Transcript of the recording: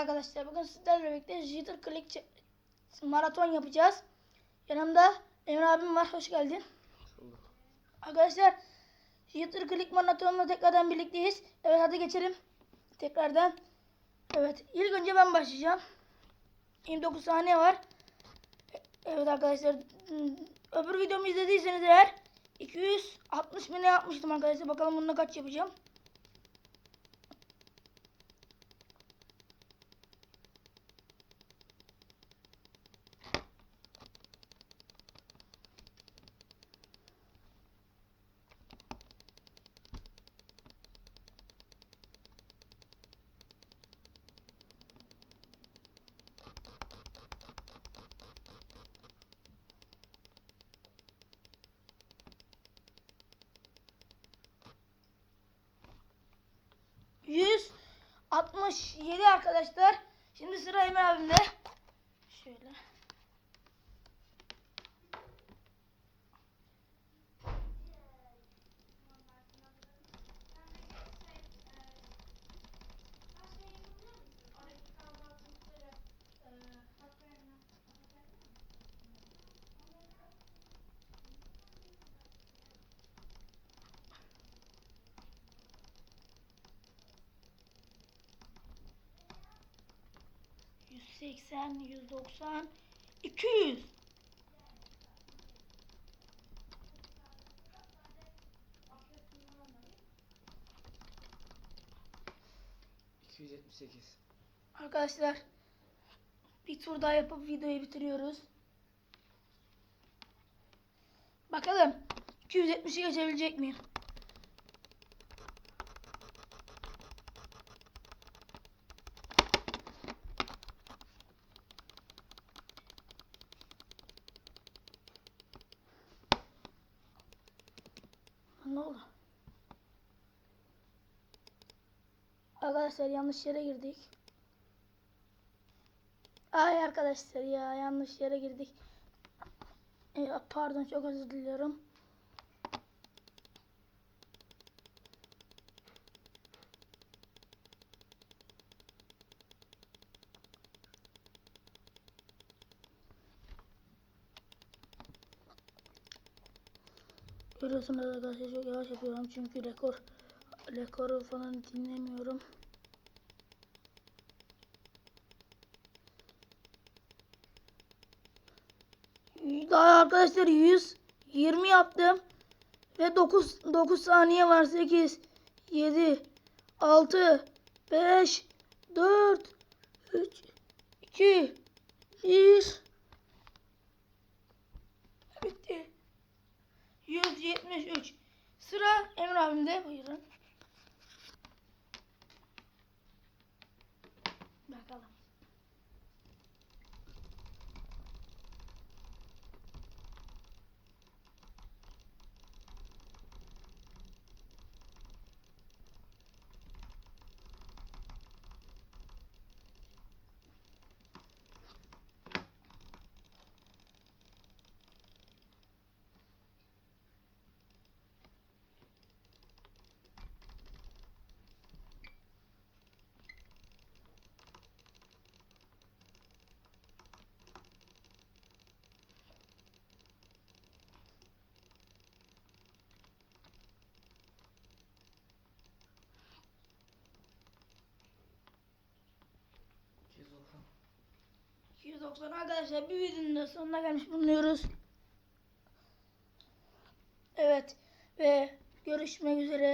arkadaşlar. Bugün sizlerle birlikte Jitter Click maraton yapacağız. Yanımda Emre abim var. Hoş geldin. Arkadaşlar Jitter Click maratonla tekrardan birlikteyiz. Evet hadi geçelim. Tekrardan. Evet ilk önce ben başlayacağım. 29 saniye var. Evet arkadaşlar. hmm, Öbür videomu izlediyseniz eğer 260 bin ne yapmıştım arkadaşlar. Bakalım bununla kaç yapacağım. 67 arkadaşlar. Şimdi sıra Emre abimde. 180, 190, 200. ...278. Arkadaşlar... ...bir tur daha yapıp videoyu bitiriyoruz. Bakalım... ...270'i geçebilecek miyim? Ne oldu? Arkadaşlar yanlış yere girdik. Ay arkadaşlar ya yanlış yere girdik. E, pardon çok özür diliyorum. Görüyorsunuz arkadaşlar çok yavaş yapıyorum çünkü rekor rekoru falan dinlemiyorum. Daha arkadaşlar 120 yaptım. Ve 9 9 saniye var. 8 7 6 5 4 3 2 1 173. Sıra Emre abimde. Buyurun. Bakalım. İki 290 arkadaşlar bir videonun da sonuna gelmiş bulunuyoruz. Evet ve görüşmek üzere.